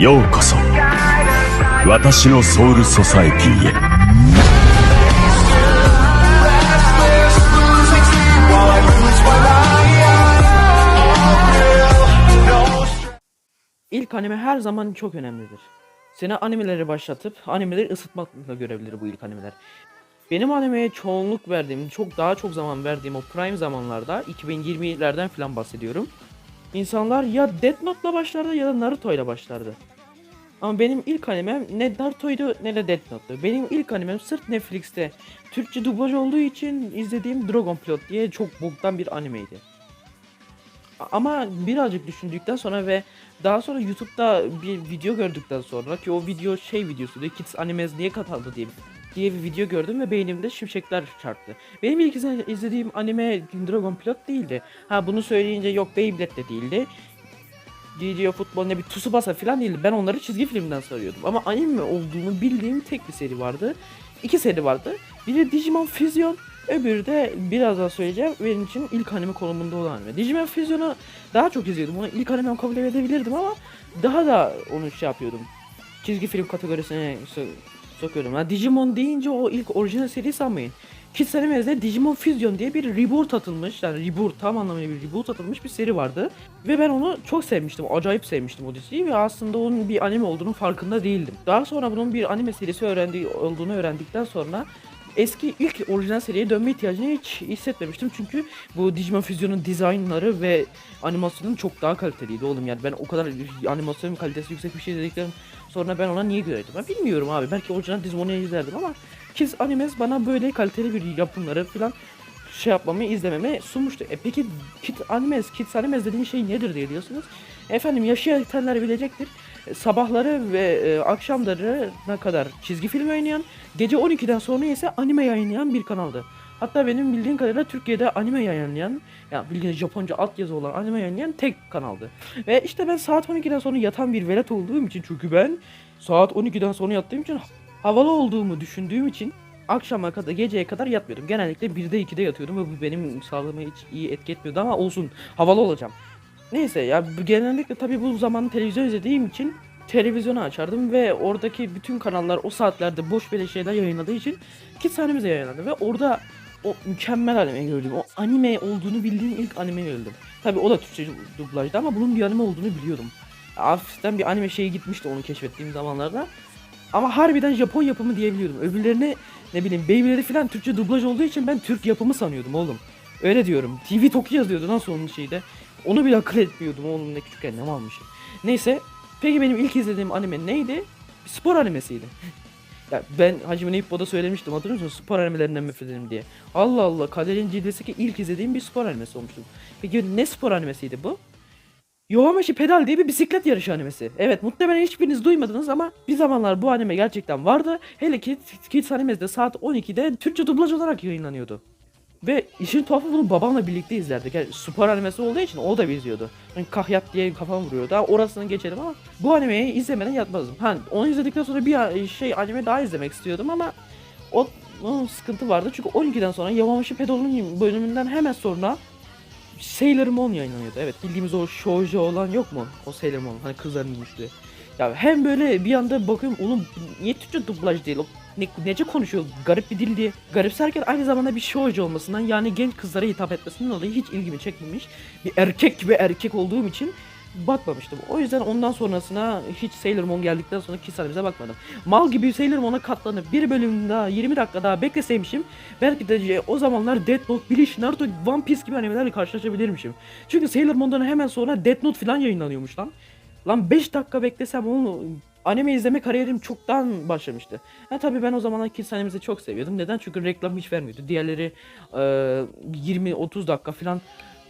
ようこそ私のソウルソサエティへ İlk anime her zaman çok önemlidir. Seni animeleri başlatıp animeleri ısıtmakla görebilir bu ilk animeler. Benim animeye çoğunluk verdiğim, çok daha çok zaman verdiğim o prime zamanlarda 2020'lerden falan bahsediyorum. İnsanlar ya Death Note'la başlardı ya da Naruto ile başlardı. Ama benim ilk animem ne Naruto'ydu ne de Death Note'tu. Benim ilk animem sırf Netflix'te Türkçe dublaj olduğu için izlediğim Dragon Plot diye çok boktan bir animeydi. Ama birazcık düşündükten sonra ve daha sonra YouTube'da bir video gördükten sonra ki o video şey videosuydu Kids Animes niye katıldı diye diye bir video gördüm ve beynimde şimşekler çarptı. Benim ilk izle- izlediğim anime Dragon Plot değildi. Ha bunu söyleyince yok Beyblade de değildi. GGO futbol ne bir Tsubasa falan değildi. Ben onları çizgi filmden sarıyordum. Ama anime olduğunu bildiğim tek bir seri vardı. İki seri vardı. Biri Digimon Fusion, öbürü de birazdan söyleyeceğim benim için ilk anime konumunda olan anime. Digimon Fusion'u daha çok izliyordum. Onu ilk animem kabul edebilirdim ama daha da onu şey yapıyordum. Çizgi film kategorisine so- sokuyordum. Ha, Digimon deyince o ilk orijinal seri sanmayın. Kids Animes'de Digimon Fusion diye bir reboot atılmış, yani reboot tam anlamıyla bir reboot atılmış bir seri vardı. Ve ben onu çok sevmiştim, acayip sevmiştim o diziyi ve aslında onun bir anime olduğunun farkında değildim. Daha sonra bunun bir anime serisi öğrendi, olduğunu öğrendikten sonra eski ilk orijinal seriye dönme ihtiyacını hiç hissetmemiştim. Çünkü bu Digimon Fusion'un dizaynları ve animasyonu çok daha kaliteliydi oğlum yani ben o kadar animasyon kalitesi yüksek bir şey dediklerim sonra ben ona niye göreydim ben bilmiyorum abi belki orijinal Digimon'u izlerdim ama Kids Animes bana böyle kaliteli bir yapımları falan şey yapmamı izlememi sunmuştu. E peki Kids Animes, Kids Animes dediğin şey nedir diye diyorsunuz. Efendim yaşayanlar bilecektir. E, Sabahları ve e, akşamları ne kadar çizgi film oynayan, gece 12'den sonra ise anime yayınlayan bir kanaldı. Hatta benim bildiğim kadarıyla Türkiye'de anime yayınlayan, ya bildiğiniz Japonca altyazı olan anime yayınlayan tek kanaldı. Ve işte ben saat 12'den sonra yatan bir velet olduğum için çünkü ben saat 12'den sonra yattığım için havalı olduğumu düşündüğüm için akşama kadar geceye kadar yatmıyordum. Genellikle 1'de 2'de yatıyordum ve bu benim sağlığıma hiç iyi etki etmiyordu ama olsun havalı olacağım. Neyse ya genellikle tabii bu zaman televizyon izlediğim için televizyonu açardım ve oradaki bütün kanallar o saatlerde boş böyle şeyler yayınladığı için Kids Anime'de yayınlandı ve orada o mükemmel anime gördüm. O anime olduğunu bildiğim ilk anime gördüm. Tabii o da Türkçe dublajdı ama bunun bir anime olduğunu biliyordum. Hafiften bir anime şeyi gitmişti onu keşfettiğim zamanlarda. Ama harbiden Japon yapımı diyebiliyordum. Öbürlerine ne bileyim Beyblade'i falan Türkçe dublaj olduğu için ben Türk yapımı sanıyordum oğlum. Öyle diyorum. TV Toki yazıyordu nasıl onun şeyde. Onu bile akıl etmiyordum oğlum ne küçükken ne almışım. Neyse. Peki benim ilk izlediğim anime neydi? Spor animesiydi. ya ben Hacı Nippo'da söylemiştim hatırlıyor musun? Spor animelerinden nefret ederim diye. Allah Allah Kaderin Cilvesi ki ilk izlediğim bir spor animesi olmuştu. Peki ne spor animesiydi bu? Yowamushi Pedal diye bir bisiklet yarışı animesi. Evet muhtemelen hiçbiriniz duymadınız ama bir zamanlar bu anime gerçekten vardı. Hele ki Kids Animes'de saat 12'de Türkçe dublaj olarak yayınlanıyordu. Ve işin tuhafı bunu babamla birlikte izlerdik. Yani spor animesi olduğu için o da bir izliyordu. Yani kahyat diye kafam vuruyordu. Daha orasını geçelim ama bu animeyi izlemeden yatmazdım. Ha onu izledikten sonra bir şey anime daha izlemek istiyordum ama o onun sıkıntı vardı. Çünkü 12'den sonra Yamamoshi Pedal'ın bölümünden hemen sonra Sailor Moon yayınlanıyordu. Evet bildiğimiz o shoujo olan yok mu? O Sailor Moon hani kızların giymişti. Ya hem böyle bir anda bakıyorum oğlum niye Türkçe dublaj değil? O ne, nece konuşuyor? Garip bir dil diye. Garipserken aynı zamanda bir shoujo olmasından yani genç kızlara hitap etmesinden dolayı hiç ilgimi çekmemiş. Bir erkek gibi erkek olduğum için bakmamıştım. O yüzden ondan sonrasına hiç Sailor Moon geldikten sonra Kiss Animes'e bakmadım. Mal gibi Sailor Moon'a katlanıp bir bölüm daha 20 dakika daha bekleseymişim belki de o zamanlar Death Note, Bleach, Naruto, One Piece gibi animelerle karşılaşabilirmişim. Çünkü Sailor Moon'dan hemen sonra Death Note falan yayınlanıyormuş lan. Lan 5 dakika beklesem onu anime izleme kariyerim çoktan başlamıştı. Ha tabii ben o zamanlar Kids Animes'i çok seviyordum. Neden? Çünkü reklam hiç vermiyordu. Diğerleri e, 20-30 dakika falan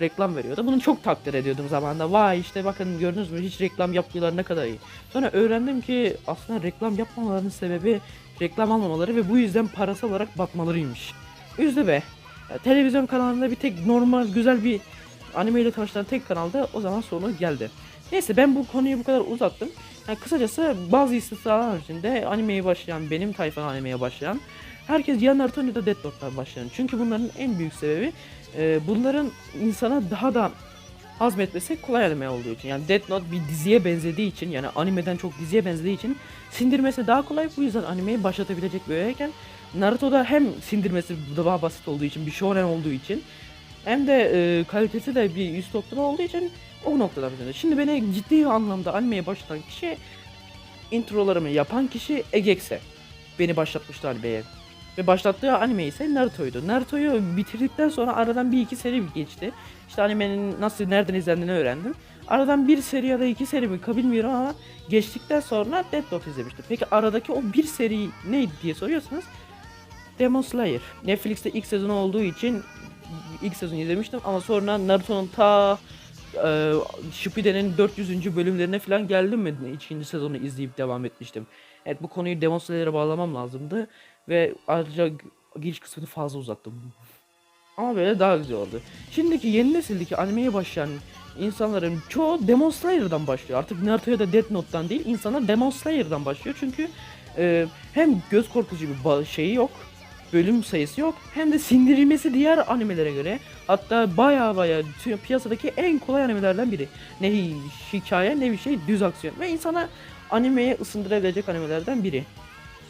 reklam veriyordu. Bunu çok takdir ediyordum zamanında. Vay işte bakın gördünüz mü hiç reklam yapmıyorlar ne kadar iyi. Sonra öğrendim ki aslında reklam yapmamalarının sebebi reklam almamaları ve bu yüzden parasal olarak batmalarıymış. Üzdü be. Ya, televizyon kanalında bir tek normal güzel bir anime ile tanıştıran tek kanalda o zaman sonu geldi. Neyse ben bu konuyu bu kadar uzattım. Yani kısacası bazı istisnalar haricinde animeye başlayan, benim tayfa animeye başlayan herkes ya Naruto ya da Death Note'dan başlayan. Çünkü bunların en büyük sebebi e, bunların insana daha da hazmetmesi kolay anime olduğu için. Yani Death Note bir diziye benzediği için yani animeden çok diziye benzediği için sindirmesi daha kolay. Bu yüzden animeyi başlatabilecek bir öğeyken Naruto'da hem sindirmesi daha basit olduğu için bir shonen olduğu için hem de e, kalitesi de bir üst noktada olduğu için o noktada bir Şimdi beni ciddi anlamda animeye başlatan kişi introlarımı yapan kişi Egekse. Beni başlatmıştı animeye. Ve başlattığı anime ise Naruto'ydu. Naruto'yu bitirdikten sonra aradan bir iki seri geçti. İşte animenin nasıl nereden izlendiğini öğrendim. Aradan bir seri ya da iki seri mi bilmiyorum ama geçtikten sonra Death Note izlemiştim. Peki aradaki o bir seri neydi diye soruyorsanız Demon Slayer. Netflix'te ilk sezonu olduğu için ilk sezonu izlemiştim ama sonra Naruto'nun ta e, Shippuden'in 400. bölümlerine falan geldim mi ikinci sezonu izleyip devam etmiştim. Evet bu konuyu Demon Slayer'e bağlamam lazımdı ve ayrıca giriş kısmını fazla uzattım. Ama böyle daha güzel oldu. Şimdiki yeni nesildeki animeye başlayan insanların çoğu Demon Slayer'dan başlıyor. Artık Naruto'ya da Death Note'dan değil insanlar Demon Slayer'dan başlıyor. Çünkü e, hem göz korkutucu bir şeyi yok, bölüm sayısı yok hem de sindirilmesi diğer animelere göre hatta baya baya piyasadaki en kolay animelerden biri. Ne hi- hikaye ne bir şey düz aksiyon ve insana animeye ısındırabilecek animelerden biri.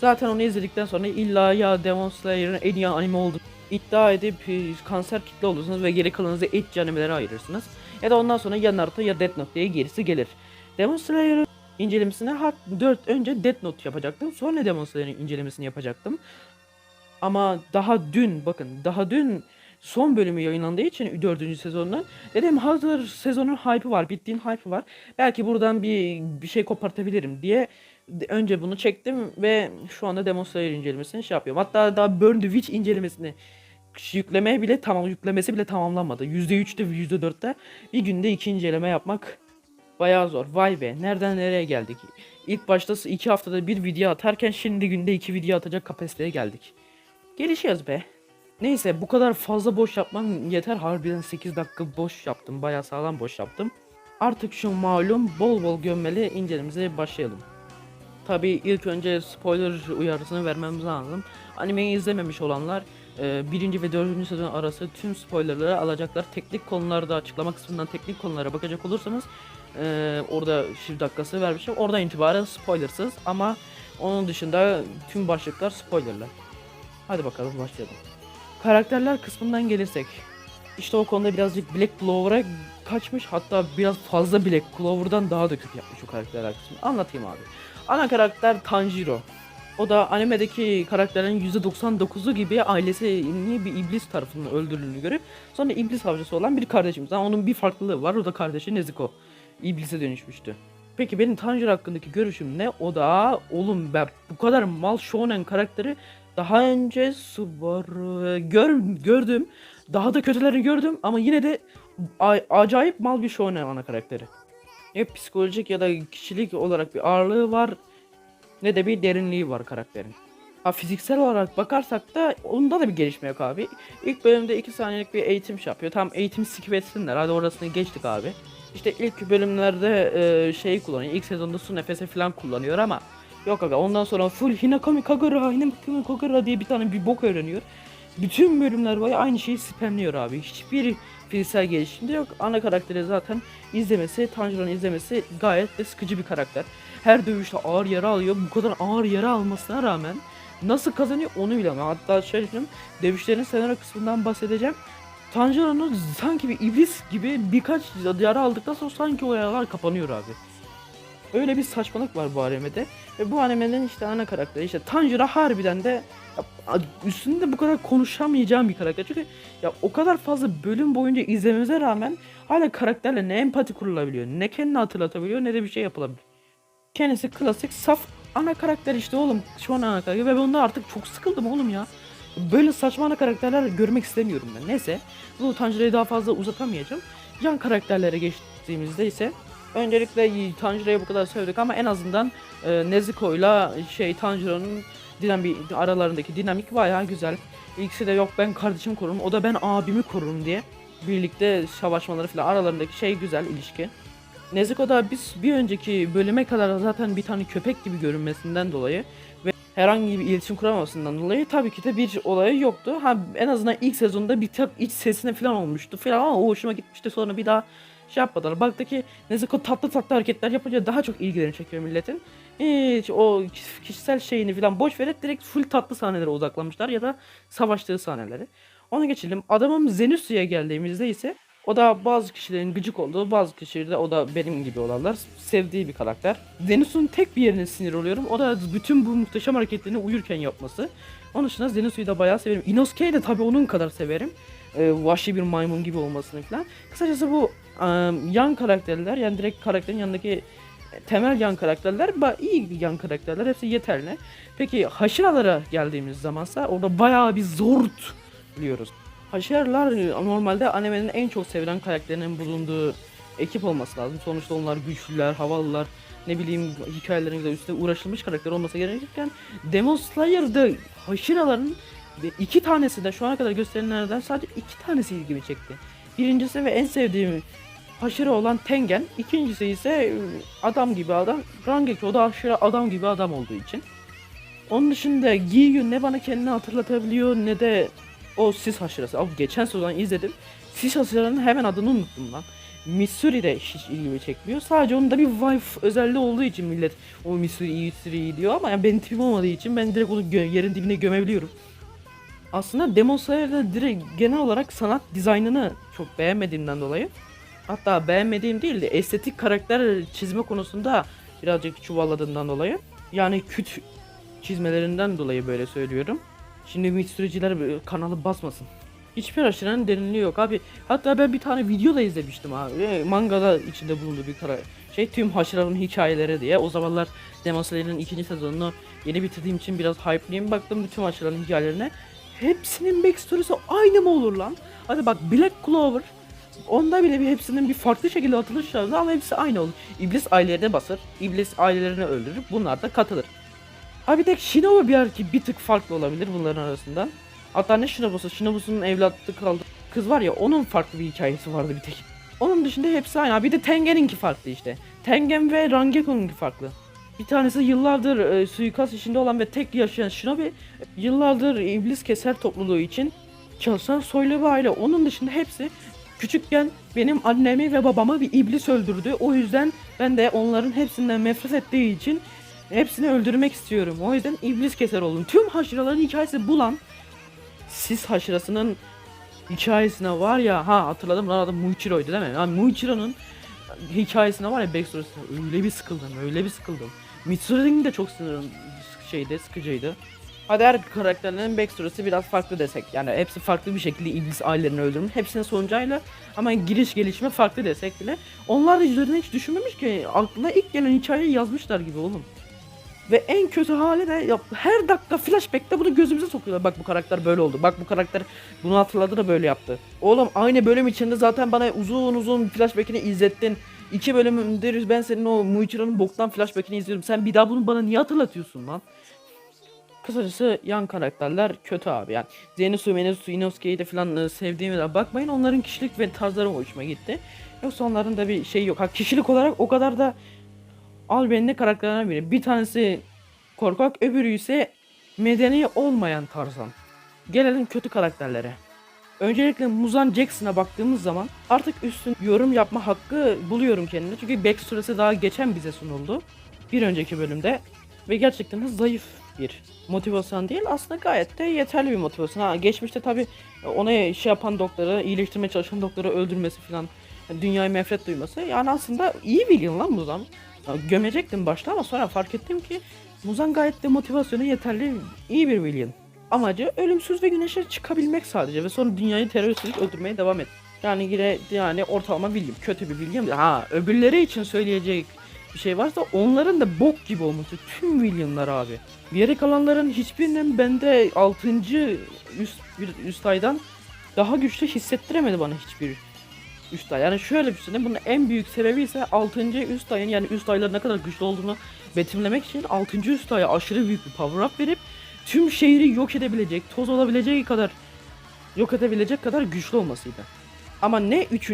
Zaten onu izledikten sonra illa ya Demon Slayer'ın en iyi anime olduğunu iddia edip e, kanser kitle olursunuz ve geri kalanınızı etçi animelere ayırırsınız. Ya da ondan sonra ya Naruto ya Death Note diye gerisi gelir. Demon Slayer'ın incelemesine hat 4 önce Death Note yapacaktım. Sonra Demon Slayer'ın incelemesini yapacaktım. Ama daha dün bakın daha dün son bölümü yayınlandığı için 4. sezonunun dedim hazır sezonun hype'ı var bittiğin hype'ı var. Belki buradan bir bir şey kopartabilirim diye önce bunu çektim ve şu anda Demon Slayer incelemesini şey yapıyorum. Hatta daha Burn the Witch incelemesini yüklemeye bile tamam yüklemesi bile tamamlanmadı. %3'te ve %4'te bir günde iki inceleme yapmak bayağı zor. Vay be nereden nereye geldik. İlk başta iki haftada bir video atarken şimdi günde iki video atacak kapasiteye geldik. Gelişiyoruz be. Neyse bu kadar fazla boş yapmam yeter. Harbiden 8 dakika boş yaptım. Bayağı sağlam boş yaptım. Artık şu malum bol bol gömmeli incelememize başlayalım. Tabi ilk önce spoiler uyarısını vermemiz lazım. Animeyi izlememiş olanlar e, birinci ve dördüncü sezon arası tüm spoilerları alacaklar. Teknik konularda açıklama kısmından teknik konulara bakacak olursanız e, orada şif dakikası vermişim. Oradan itibaren spoilersız ama onun dışında tüm başlıklar spoilerlar. Hadi bakalım başlayalım. Karakterler kısmından gelirsek. İşte o konuda birazcık Black Clover'a kaçmış. Hatta biraz fazla Black Clover'dan daha da kötü yapmış o karakterler kısmını. Anlatayım abi. Ana karakter Tanjiro. O da animedeki karakterlerin %99'u gibi ailesini bir iblis tarafından öldürüldüğünü görüp sonra iblis avcısı olan bir kardeşimiz. Ama onun bir farklılığı var. O da kardeşi Nezuko. İblise dönüşmüştü. Peki benim Tanjiro hakkındaki görüşüm ne? O da oğlum ben bu kadar mal shonen karakteri daha önce Subaru gör, gördüm. Daha da kötülerini gördüm ama yine de acayip mal bir shonen ana karakteri. Ne psikolojik ya da kişilik olarak bir ağırlığı var ne de bir derinliği var karakterin. Ha fiziksel olarak bakarsak da onda da bir gelişme yok abi. İlk bölümde 2 saniyelik bir eğitim şey yapıyor. Tam eğitim skip etsinler. Hadi orasını geçtik abi. İşte ilk bölümlerde e, şeyi kullanıyor. İlk sezonda su nefesi falan kullanıyor ama yok aga ondan sonra full Hinakami Kagura, Hinakami Kagura diye bir tane bir bok öğreniyor. Bütün bölümler boyu aynı şeyi spamliyor abi. Hiçbir fiziksel gelişimde yok. Ana karakteri zaten izlemesi, Tanjiro'nun izlemesi gayet de sıkıcı bir karakter. Her dövüşte ağır yara alıyor. Bu kadar ağır yara almasına rağmen nasıl kazanıyor onu bilemem. Hatta şöyle söyleyeyim, dövüşlerin senaryo kısmından bahsedeceğim. Tanjiro'nun sanki bir iblis gibi birkaç yara aldıktan sonra sanki o yaralar kapanıyor abi. Öyle bir saçmalık var bu animede. Ve bu animenin işte ana karakteri işte Tanjiro harbiden de üstünde bu kadar konuşamayacağım bir karakter. Çünkü ya o kadar fazla bölüm boyunca izlememize rağmen hala karakterle ne empati kurulabiliyor, ne kendini hatırlatabiliyor ne de bir şey yapılabiliyor. Kendisi klasik saf ana karakter işte oğlum. Şu an ana karakter ve ben ondan artık çok sıkıldım oğlum ya. Böyle saçma ana karakterler görmek istemiyorum ben. Neyse bu Tanjiro'yu daha fazla uzatamayacağım. Yan karakterlere geçtiğimizde ise öncelikle Tanjiro'ya bu kadar söyledik ama en azından e, Nezuko'yla şey Tanjiro'nun dinamik aralarındaki dinamik bayağı güzel. İkisi de yok ben kardeşimi korurum o da ben abimi korurum diye birlikte savaşmaları falan aralarındaki şey güzel ilişki. Nezuko da biz bir önceki bölüme kadar zaten bir tane köpek gibi görünmesinden dolayı ve herhangi bir iletişim kuramamasından dolayı tabii ki de bir olayı yoktu. Ha en azından ilk sezonda bir tek iç sesine falan olmuştu falan ama o hoşuma gitmişti. Sonra bir daha şey yapmadılar. Baktı ki Nezuko tatlı tatlı hareketler yapınca daha çok ilgilerini çekiyor milletin. Hiç o kişisel şeyini falan boş verip direkt full tatlı sahnelere odaklanmışlar ya da savaştığı sahneleri. Ona geçelim. Adamım Zenitsu'ya geldiğimizde ise o da bazı kişilerin gıcık olduğu, bazı kişilerin de o da benim gibi olanlar sevdiği bir karakter. Zenitsu'nun tek bir yerine sinir oluyorum. O da bütün bu muhteşem hareketlerini uyurken yapması. Onun dışında Zenitsu'yu da bayağı severim. Inosuke'yi de tabii onun kadar severim. Ee, vahşi bir maymun gibi olmasını falan. Kısacası bu yan karakterler yani direkt karakterin yanındaki temel yan karakterler iyi yan karakterler hepsi yeterli. Peki haşıralara geldiğimiz zamansa orada bayağı bir zort biliyoruz. Haşeralar e, normalde animenin en çok sevilen karakterinin bulunduğu ekip olması lazım. Sonuçta onlar güçlüler, havalılar, ne bileyim hikayelerin de üstüne uğraşılmış karakter olması gerekirken Demon Slayer'da haşiraların iki tanesi de şu ana kadar gösterilenlerden sadece iki tanesi ilgimi çekti. Birincisi ve en sevdiğim haşire olan Tengen. ikincisi ise e, adam gibi adam. Rangeki o da haşire adam gibi adam olduğu için. Onun dışında Giyu ne bana kendini hatırlatabiliyor ne de o sis haşırası. Abi geçen sezon izledim. Sis haşıranın hemen adını unuttum lan. Missouri de hiç ilgimi çekmiyor. Sadece onun da bir wife özelliği olduğu için millet o Missouri iyi, Missouri diyor ama yani benim tipim olmadığı için ben direkt onu yerin dibine gömebiliyorum. Aslında Demon Slayer'da direkt genel olarak sanat dizaynını çok beğenmediğimden dolayı hatta beğenmediğim değil de estetik karakter çizme konusunda birazcık çuvalladığından dolayı yani küt çizmelerinden dolayı böyle söylüyorum. Şimdi Mitsuru'cular kanalı basmasın. Hiçbir aşıranın derinliği yok abi. Hatta ben bir tane video da izlemiştim abi. E, Mangada içinde bulunduğu bir kara şey tüm haşıranın hikayeleri diye. O zamanlar Demon Slayer'ın ikinci sezonunu yeni bitirdiğim için biraz hype'liyim. Baktım bütün haşıranın hikayelerine. Hepsinin backstory'si aynı mı olur lan? Hadi bak Black Clover Onda bile bir hepsinin bir farklı şekilde atılış lazım ama hepsi aynı olur. İblis ailelerine basar, iblis ailelerini öldürür, bunlar da katılır. Ha bir tek Shinobu bir erki bir tık farklı olabilir bunların arasından. Hatta ne Shinobu'su? Shinobu'sunun evlatlığı kaldı. Kız var ya onun farklı bir hikayesi vardı bir tek. Onun dışında hepsi aynı. Bir de Tengen'inki farklı işte. Tengen ve Rangeko'nunki farklı. Bir tanesi yıllardır e, suikast içinde olan ve tek yaşayan Shinobi yıllardır iblis keser topluluğu için çalışan soylu bir aile. Onun dışında hepsi küçükken benim annemi ve babamı bir iblis öldürdü. O yüzden ben de onların hepsinden nefret ettiği için hepsini öldürmek istiyorum. O yüzden iblis keser oldum. Tüm haşıraların hikayesi bulan Sis haşırasının hikayesine var ya ha hatırladım lan adı Muichiro'ydu değil mi? Yani Muichiro'nun hikayesine var ya backstory'sine öyle bir sıkıldım öyle bir sıkıldım. Mitsuru'nun de çok sınırım şeydi sıkıcıydı. Hadi her karakterlerin backstory'si biraz farklı desek. Yani hepsi farklı bir şekilde iblis ailelerini öldürmüş. Hepsinin sonucuyla ama giriş gelişme farklı desek bile. Onlar da üzerine hiç düşünmemiş ki. Aklına ilk gelen hikayeyi yazmışlar gibi oğlum. Ve en kötü hali de her dakika flashback'te bunu gözümüze sokuyorlar. Bak bu karakter böyle oldu. Bak bu karakter bunu hatırladı da böyle yaptı. Oğlum aynı bölüm içinde zaten bana uzun uzun flashback'ini izlettin. İki bölümdür ben senin o Muichiro'nun boktan flashback'ini izliyorum. Sen bir daha bunu bana niye hatırlatıyorsun lan? Kısacası yan karakterler kötü abi yani. Zenitsu, Menetsu, Inosuke'yi de falan e, sevdiğime de bakmayın. Onların kişilik ve tarzları hoşuma gitti. Yoksa onların da bir şey yok. Ha kişilik olarak o kadar da albenli karakterlerden biri. Bir tanesi korkak, öbürü ise medeni olmayan Tarzan. Gelelim kötü karakterlere. Öncelikle Muzan Jackson'a baktığımız zaman artık üstün yorum yapma hakkı buluyorum kendine. Çünkü backstory'si daha geçen bize sunuldu. Bir önceki bölümde. Ve gerçekten de zayıf bir motivasyon değil. Aslında gayet de yeterli bir motivasyon. Ha, geçmişte tabi ona şey yapan doktoru, iyileştirmeye çalışan doktoru öldürmesi falan. Dünyaya nefret duyması. Yani aslında iyi bir yıl lan Muzan. Gömecektim başta ama sonra fark ettim ki Muzan gayet de motivasyonu yeterli iyi bir villain. Amacı ölümsüz ve güneşe çıkabilmek sadece ve sonra dünyayı teröristlik öldürmeye devam et. Yani yine yani ortalama William. Kötü bir William. Ha öbürleri için söyleyecek bir şey varsa onların da bok gibi olması. Tüm William'lar abi. Geri kalanların hiçbirinin bende 6. üst, bir üst aydan daha güçlü hissettiremedi bana hiçbir üst ay. Yani şöyle bir şey bunun en büyük sebebi ise 6. üst ayın yani üst ayların ne kadar güçlü olduğunu betimlemek için 6. üst aya aşırı büyük bir power up verip tüm şehri yok edebilecek, toz olabileceği kadar yok edebilecek kadar güçlü olmasıydı. Ama ne 3.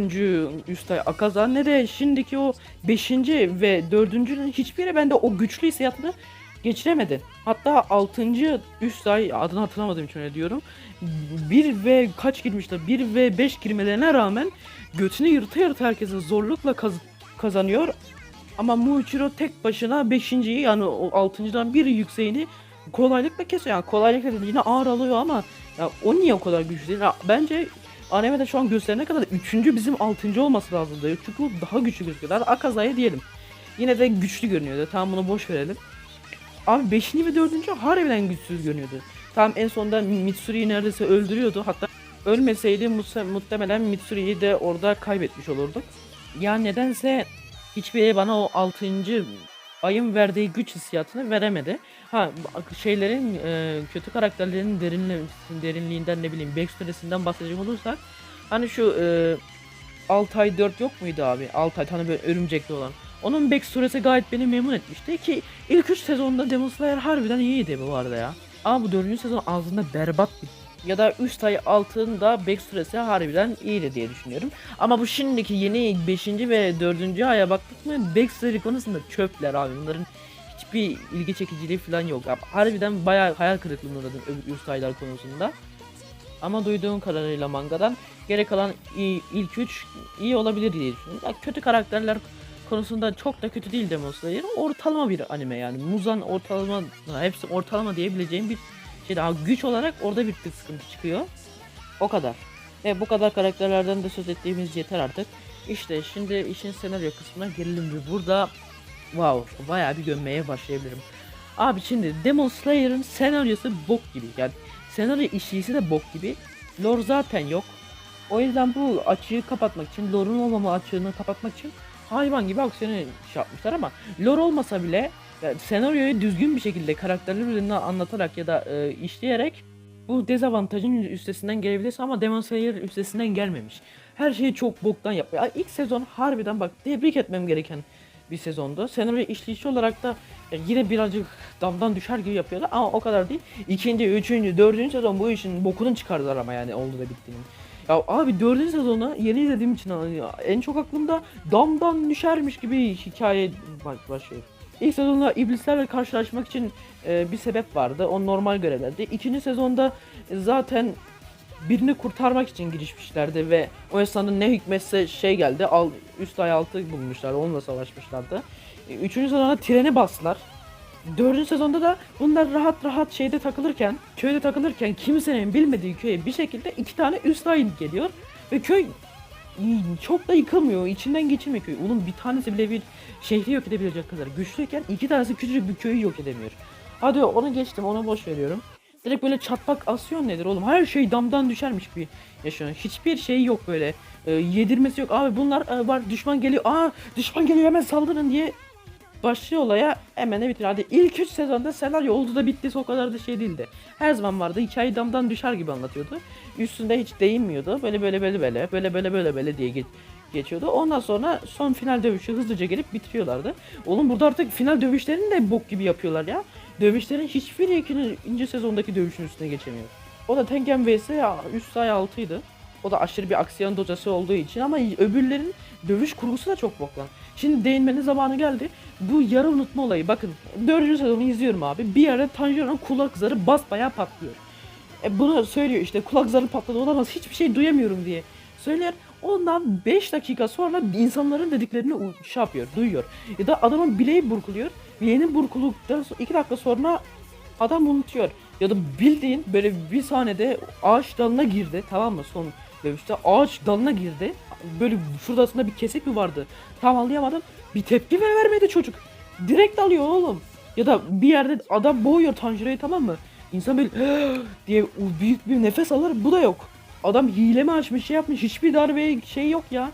üst ay Akaza ne de şimdiki o 5. ve 4.'nün hiçbiri bende o güçlü hissiyatını geçiremedi. Hatta 6. üst ay adını hatırlamadığım için öyle diyorum. 1 ve kaç girmişler? 1 ve 5 girmelerine rağmen götünü yırta yırta herkesin zorlukla kaz- kazanıyor. Ama Muichiro tek başına 5.yi yani o 6.dan bir yükseğini kolaylıkla kesiyor. Yani kolaylıkla değil, yine ağır alıyor ama ya o niye o kadar güçlü? Ya bence animede şu an gösterene kadar 3. bizim 6. olması lazımdı. Çünkü o daha güçlü gözüküyor. Hadi Akaza'ya diyelim. Yine de güçlü görünüyordu. Tamam bunu boş verelim. Abi 5. ve 4. harbiden güçsüz görünüyordu. Tamam en sonunda Mitsuri'yi neredeyse öldürüyordu. Hatta ölmeseydi muhte- muhtemelen Mitsuri'yi de orada kaybetmiş olurduk. Ya nedense hiçbiri bana o 6. ayın verdiği güç hissiyatını veremedi. Ha şeylerin e, kötü karakterlerin derinli, derinliğinden ne bileyim backstory'sinden bahsedecek olursak hani şu e, Altay 4 yok muydu abi? Altay hani böyle örümcekli olan. Onun backstory'si gayet beni memnun etmişti ki ilk 3 sezonda Demon Slayer harbiden iyiydi bu arada ya. Ama bu 4. sezon ağzında berbat bir ya da üst ay altında backstory'si harbiden iyiydi diye düşünüyorum. Ama bu şimdiki yeni 5. ve 4. aya baktık mı backstory konusunda çöpler abi. Bunların hiçbir ilgi çekiciliği falan yok. Ya, harbiden bayağı hayal kırıklığına uğradım öbür üst aylar konusunda. Ama duyduğum kadarıyla mangadan geri kalan ilk 3 iyi olabilir diye düşünüyorum. Ya, kötü karakterler konusunda çok da kötü değil Demon Slayer. Ortalama bir anime yani. Muzan ortalama, hepsi ortalama diyebileceğim bir şey daha güç olarak orada bir tık sıkıntı çıkıyor. O kadar. Ve bu kadar karakterlerden de söz ettiğimiz yeter artık. İşte şimdi işin senaryo kısmına gelelim ve burada wow bayağı bir gömmeye başlayabilirim. Abi şimdi Demon Slayer'ın senaryosu bok gibi. Yani senaryo işleyişi de bok gibi. Lore zaten yok. O yüzden bu açığı kapatmak için, lore'un olmama açığını kapatmak için hayvan gibi aksiyonu şey yapmışlar ama lore olmasa bile yani senaryoyu düzgün bir şekilde karakterler üzerinden anlatarak ya da e, işleyerek bu dezavantajın üstesinden gelebilirsin ama Demon Slayer üstesinden gelmemiş. Her şeyi çok boktan yapıyor. Ya ilk sezon harbiden bak tebrik etmem gereken bir sezondu. Senaryo işleyişi olarak da yine birazcık damdan düşer gibi yapıyorlar ama o kadar değil. İkinci, üçüncü, dördüncü sezon bu işin bokunu çıkardılar ama yani oldu da bittiğinin. Ya abi dördüncü sezonu yeni izlediğim için hani en çok aklımda damdan düşermiş gibi hikaye baş- başlıyor. İlk sezonda iblislerle karşılaşmak için e, bir sebep vardı. O normal görevlerdi. İkinci sezonda zaten birini kurtarmak için girişmişlerdi ve o esnada ne hikmetse şey geldi. Al, üst ay altı bulmuşlar. Onunla savaşmışlardı. Üçüncü sezonda treni bastılar. Dördüncü sezonda da bunlar rahat rahat şeyde takılırken, köyde takılırken kimsenin bilmediği köye bir şekilde iki tane üst ay geliyor ve köy çok da yıkılmıyor. içinden geçirmiyor köy. Onun bir tanesi bile bir şehri yok edebilecek kadar güçlüyken iki tanesi küçücük bir köyü yok edemiyor. Hadi onu geçtim onu boş veriyorum. Direkt böyle çatpak asyon nedir oğlum? Her şey damdan düşermiş gibi yaşıyor. Hiçbir şey yok böyle. Ee, yedirmesi yok. Abi bunlar e, var düşman geliyor. Aa düşman geliyor hemen saldırın diye başlıyor olaya hemen de bitiyor. Hadi ilk 3 sezonda senaryo oldu da bittiyse o kadar da şey değildi. Her zaman vardı. Hikaye damdan düşer gibi anlatıyordu. Üstünde hiç değinmiyordu. Böyle böyle böyle böyle böyle böyle böyle böyle diye geç, geçiyordu. Ondan sonra son final dövüşü hızlıca gelip bitiriyorlardı. Oğlum burada artık final dövüşlerini de bok gibi yapıyorlar ya. Dövüşlerin hiçbiri ikinci sezondaki dövüşün üstüne geçemiyor. O da Tengen vs ya üst say 6'ydı. O da aşırı bir aksiyon dozası olduğu için ama öbürlerin dövüş kurgusu da çok boktan. Şimdi değinmenin zamanı geldi. Bu yarı unutma olayı bakın. Dördüncü sezonu izliyorum abi. Bir yerde Tanjiro'nun kulak zarı basbayağı patlıyor. E bunu söylüyor işte kulak zarı patladı olamaz hiçbir şey duyamıyorum diye. Söyler ondan 5 dakika sonra insanların dediklerini şey yapıyor, duyuyor. Ya da adamın bileği burkuluyor. Bileğinin burkulduktan 2 dakika sonra adam unutuyor. Ya da bildiğin böyle bir sahnede ağaç dalına girdi tamam mı son dövüşte ağaç dalına girdi. Böyle şurasında bir kesik mi vardı? Tam anlayamadım. Bir tepki ve vermedi çocuk. Direkt alıyor oğlum. Ya da bir yerde adam boğuyor Tanjiro'yu tamam mı? İnsan böyle diye büyük bir nefes alır bu da yok. Adam hile mi açmış şey yapmış hiçbir darbe şey yok ya.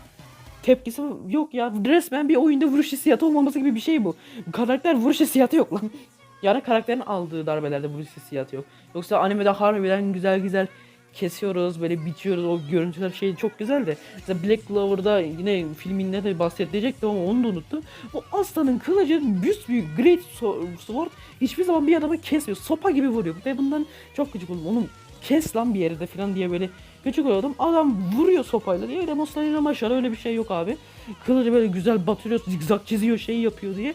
Tepkisi yok ya. Resmen bir oyunda vuruş hissiyatı olmaması gibi bir şey bu. Karakter vuruş hissiyatı yok lan. Yani karakterin aldığı darbelerde vuruş hissiyatı yok. Yoksa animede harbiden güzel güzel kesiyoruz böyle bitiyoruz o görüntüler şey çok güzel de mesela Black Clover'da yine filminde de bahsedecektim ama onu da unuttum. O aslanın kılıcı büyük Great Sword hiçbir zaman bir adamı kesmiyor. Sopa gibi vuruyor ve bundan çok gıcık oldum. Onun kes lan bir yerde falan diye böyle gıcık oluyordum. Adam vuruyor sopayla diye. Demon Slayer'ın maşallah öyle bir şey yok abi. Kılıcı böyle güzel batırıyor, zigzag çiziyor, şey yapıyor diye.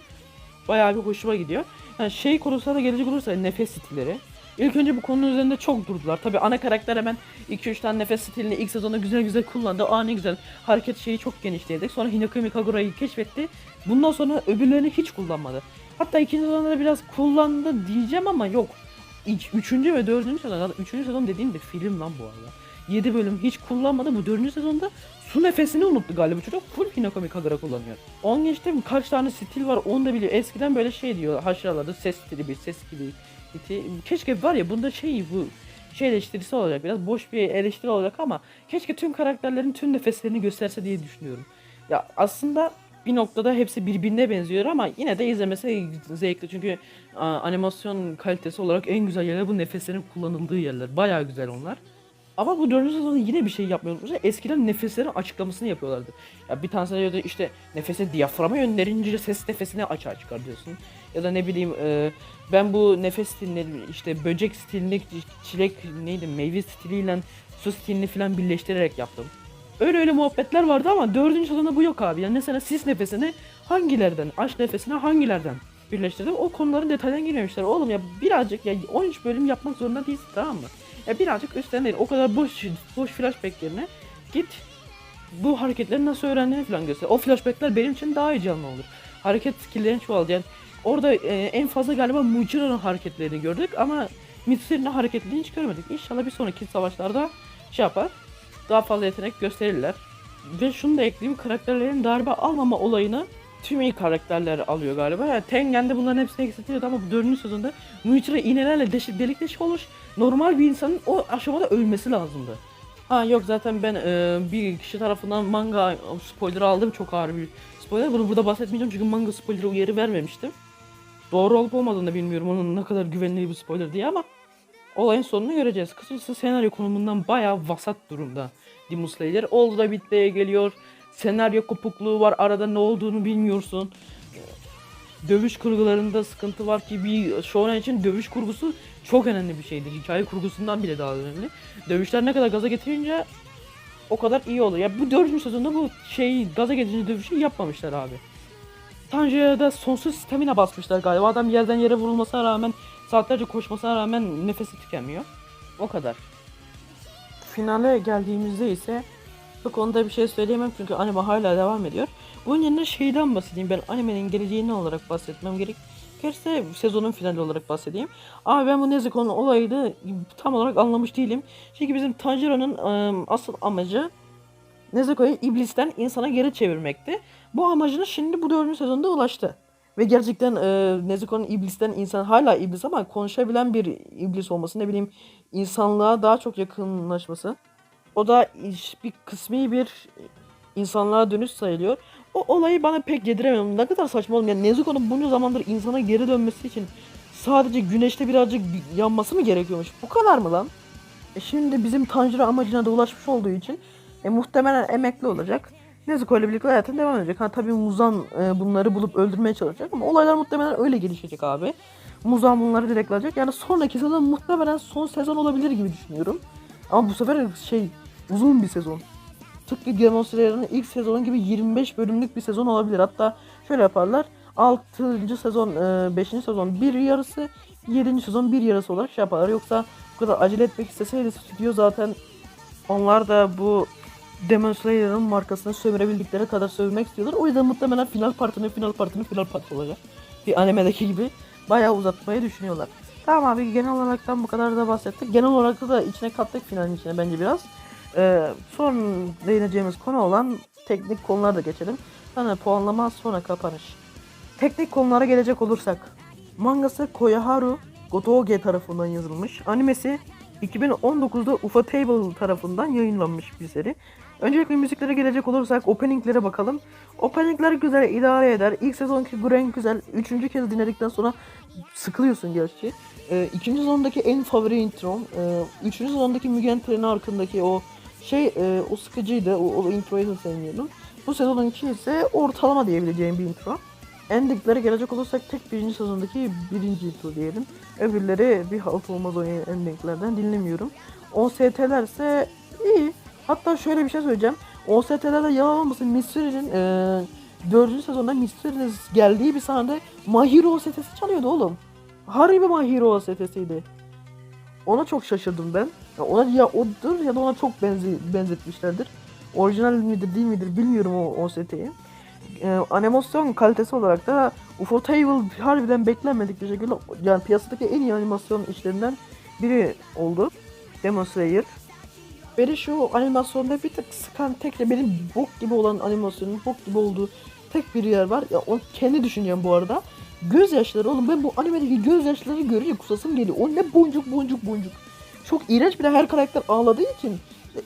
bayağı bir hoşuma gidiyor. Yani şey konusuna gelecek olursa nefes stilleri. İlk önce bu konunun üzerinde çok durdular. Tabi ana karakter hemen 2-3 tane nefes stilini ilk sezonda güzel güzel kullandı. Aa ne güzel hareket şeyi çok geniş dedik. Sonra Hinokami Kagura'yı keşfetti. Bundan sonra öbürlerini hiç kullanmadı. Hatta ikinci sezonda da biraz kullandı diyeceğim ama yok. İlk, üçüncü ve dördüncü sezon, üçüncü sezon dediğim de film lan bu arada. 7 bölüm hiç kullanmadı. Bu dördüncü sezonda su nefesini unuttu galiba çocuk. Full Hinokami Kagura kullanıyor. 10 geçtim kaç tane stil var onu da biliyor. Eskiden böyle şey diyor haşralarda ses stili bir ses stili. stili. Keşke var ya bunda şey bu şey eleştirisi olacak biraz boş bir eleştiri olacak ama keşke tüm karakterlerin tüm nefeslerini gösterse diye düşünüyorum. Ya aslında bir noktada hepsi birbirine benziyor ama yine de izlemesi zevkli çünkü animasyon kalitesi olarak en güzel yerler bu nefeslerin kullanıldığı yerler. Bayağı güzel onlar. Ama bu dördüncü sezonda yine bir şey yapmıyorlar. Eskiden nefeslerin açıklamasını yapıyorlardı. Ya bir tanesi diyordu işte nefese diyaframa yönlerince ses nefesini açığa çıkar diyorsun. Ya da ne bileyim e, ben bu nefes stilini işte böcek stilini çilek neydi meyve stiliyle su stilini falan birleştirerek yaptım. Öyle öyle muhabbetler vardı ama dördüncü sezonda bu yok abi. Yani mesela sis nefesini hangilerden, aşk nefesini hangilerden birleştirdim. O konuların detaylarına girmemişler. Oğlum ya birazcık ya 13 bölüm yapmak zorunda değilsin tamam mı? Ya birazcık üstten değil. O kadar boş boş flashback yerine git bu hareketleri nasıl öğrendiğini falan göster. O flashbackler benim için daha iyi canlı olur. Hareket skill'lerin çoğaldı. Yani orada e, en fazla galiba Mujira'nın hareketlerini gördük ama Mitsuri'nin hareketlerini hiç görmedik. İnşallah bir sonraki savaşlarda şey yapar. Daha fazla yetenek gösterirler. Ve şunu da ekleyeyim karakterlerin darbe almama olayını tüm iyi karakterler alıyor galiba. Yani Tengen de bunların hepsini eksiltiyordu ama bu dördüncü sezonda Muichiro iğnelerle deşik delik deşik olmuş. Normal bir insanın o aşamada ölmesi lazımdı. Ha yok zaten ben e, bir kişi tarafından manga spoiler aldım çok ağır bir spoiler. Bunu burada bahsetmeyeceğim çünkü manga spoiler'a uyarı vermemiştim. Doğru olup olmadığını bilmiyorum onun ne kadar güvenilir bir spoiler diye ama olayın sonunu göreceğiz. Kısacası senaryo konumundan bayağı vasat durumda Demon Slayer. Oldu da bitmeye geliyor. Senaryo kopukluğu var. Arada ne olduğunu bilmiyorsun. Dövüş kurgularında sıkıntı var ki bir shonen için dövüş kurgusu çok önemli bir şeydir. Hikaye kurgusundan bile daha önemli. Dövüşler ne kadar gaza getirince o kadar iyi olur. Ya bu dördüncü sezonda bu şey gaza getirici dövüşü yapmamışlar abi. Tanjira'ya da sonsuz stamina basmışlar galiba. Adam yerden yere vurulmasına rağmen saatlerce koşmasına rağmen nefesi tükenmiyor. O kadar. Finale geldiğimizde ise bu konuda bir şey söyleyemem çünkü anime hala devam ediyor. Bunun yerine şeyden bahsedeyim. Ben animenin geleceğini olarak bahsetmem gerek. Gerekirse sezonun finali olarak bahsedeyim. Ama ben bu Nezuko'nun olayını tam olarak anlamış değilim. Çünkü bizim Tanjiro'nun ıı, asıl amacı Nezuko'yu iblisten insana geri çevirmekti. Bu amacına şimdi bu dördüncü sezonda ulaştı. Ve gerçekten e, Nezuko'nun iblisten insan hala iblis ama konuşabilen bir iblis olması ne bileyim insanlığa daha çok yakınlaşması. O da bir kısmi bir insanlığa dönüş sayılıyor. O olayı bana pek yediremiyorum. Ne kadar saçma oğlum. Yani Nezuko'nun bunca zamandır insana geri dönmesi için sadece güneşte birazcık yanması mı gerekiyormuş? Bu kadar mı lan? E şimdi bizim Tanjiro amacına da ulaşmış olduğu için e, muhtemelen emekli olacak. Nezuko ile birlikte hayatına devam edecek. Ha tabii Muzan e, bunları bulup öldürmeye çalışacak ama olaylar muhtemelen öyle gelişecek abi. Muzan bunları direkt alacak. Yani sonraki sezon muhtemelen son sezon olabilir gibi düşünüyorum. Ama bu sefer şey uzun bir sezon. Tıpkı Demon Slayer'ın ilk sezonu gibi 25 bölümlük bir sezon olabilir. Hatta şöyle yaparlar. 6. sezon, 5. sezon bir yarısı, 7. sezon bir yarısı olarak şey yaparlar. Yoksa bu kadar acele etmek isteseydi stüdyo zaten onlar da bu Demon Slayer'ın markasını sömürebildikleri kadar sövmek istiyorlar. O yüzden muhtemelen final partinin final partinin final partı olacak. Bir animedeki gibi bayağı uzatmayı düşünüyorlar. Tamam abi genel olaraktan bu kadar da bahsettik. Genel olarak da içine kattık finalin içine bence biraz. Ee, son değineceğimiz konu olan teknik konulara da geçelim. Sonra puanlama sonra kapanış. Teknik konulara gelecek olursak. Mangası Koyaharu Gotoge tarafından yazılmış. Animesi 2019'da Ufotable tarafından yayınlanmış bir seri. Öncelikle müziklere gelecek olursak openinglere bakalım. Openingler güzel idare eder. İlk sezonki Gren güzel. Üçüncü kez dinledikten sonra sıkılıyorsun gerçi. Ee, ikinci sezondaki en favori introm. Ee, üçüncü sezondaki Mugen Train arkındaki o şey e, o sıkıcıydı. O, o introyu da sevmiyordum. Bu sezonunki ise ortalama diyebileceğim bir intro. Endinglere gelecek olursak tek birinci sezondaki birinci intro diyelim. Öbürleri bir halt olmaz o endinglerden dinlemiyorum. OST'ler ise iyi. Hatta şöyle bir şey söyleyeceğim. OST'lerde yalan olmasın Mitsuri'nin e, Dördüncü sezonda Mysteries geldiği bir sahnede Mahiro OST'si çalıyordu oğlum. Harbi Mahiro OST'siydi. Ona çok şaşırdım ben. Ya ona ya odur ya da ona çok benzi, benzetmişlerdir. Orijinal midir değil midir bilmiyorum o OST'yi. Ee, animasyon kalitesi olarak da UFO Table harbiden beklenmedik bir şekilde yani piyasadaki en iyi animasyon işlerinden biri oldu. Demon Slayer. Beni şu animasyonda bir tık sıkan tek de benim bok gibi olan animasyonun bok gibi olduğu tek bir yer var. Ya o kendi düşünüyorum bu arada. Gözyaşları oğlum ben bu animedeki gözyaşları görünce kusasım geliyor. O ne boncuk boncuk boncuk. Çok iğrenç bir de her karakter ağladığı için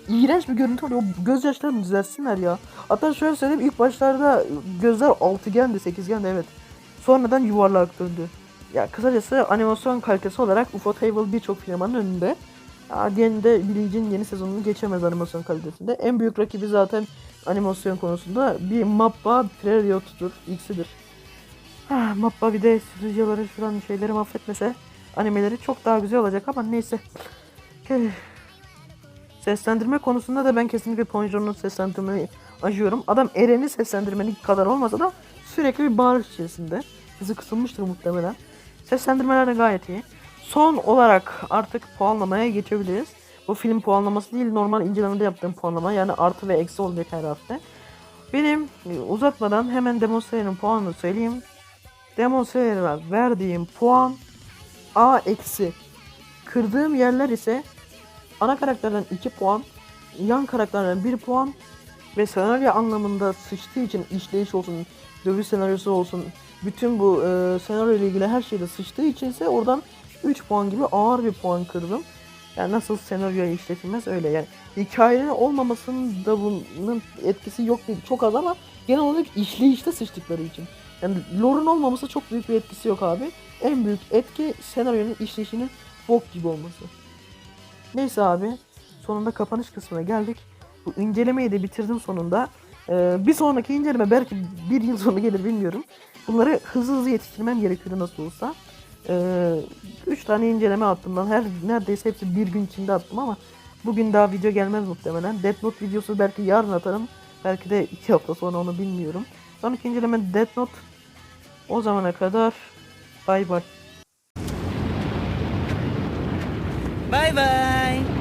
iğrenç bir görüntü oluyor. O gözyaşlarını düzelsinler ya. Hatta şöyle söyleyeyim ilk başlarda gözler altıgendi, sekizgendi evet. Sonradan yuvarlak döndü. Ya kısacası animasyon kalitesi olarak UFO Table birçok firmanın önünde. Diğerinde de Bleach'in yeni sezonunu geçemez animasyon kalitesinde. En büyük rakibi zaten animasyon konusunda bir Mappa Prelude'dur, X'idir. Ah, Mappa bir de stüdyoları şuran şeyleri mahvetmese animeleri çok daha güzel olacak ama neyse. Üf. Seslendirme konusunda da ben kesinlikle Ponjo'nun seslendirmeyi acıyorum. Adam Eren'i seslendirmenin kadar olmasa da sürekli bir bağırış içerisinde. Hızı kısılmıştır muhtemelen. Seslendirmeler de gayet iyi. Son olarak artık puanlamaya geçebiliriz. Bu film puanlaması değil normal incelemede yaptığım puanlama yani artı ve eksi olacak her hafta. Benim e, uzatmadan hemen Demon puanını söyleyeyim. Demon Slayer'a verdiğim puan A eksi. Kırdığım yerler ise ana karakterden 2 puan, yan karakterden 1 puan ve senaryo anlamında sıçtığı için işleyiş olsun, dövüş senaryosu olsun, bütün bu e, senaryo ile ilgili her şeyde sıçtığı için ise oradan 3 puan gibi ağır bir puan kırdım. Yani nasıl senaryo işletilmez öyle yani. Hikayenin olmamasının da bunun etkisi yok değil. Çok az ama genel olarak işleyişte sıçtıkları için. Yani lore'un olmaması çok büyük bir etkisi yok abi. En büyük etki senaryonun işleyişinin bok gibi olması. Neyse abi sonunda kapanış kısmına geldik. Bu incelemeyi de bitirdim sonunda. Ee, bir sonraki inceleme belki bir yıl sonra gelir bilmiyorum. Bunları hızlı hızlı yetiştirmem gerekiyor nasıl olsa. Ee, üç tane inceleme attım ben. Her neredeyse hepsi bir gün içinde attım ama bugün daha video gelmez muhtemelen. Death Note videosu belki yarın atarım. Belki de iki hafta sonra onu bilmiyorum. Sonraki inceleme Death Note. O zamana kadar bay bay. Bye bye.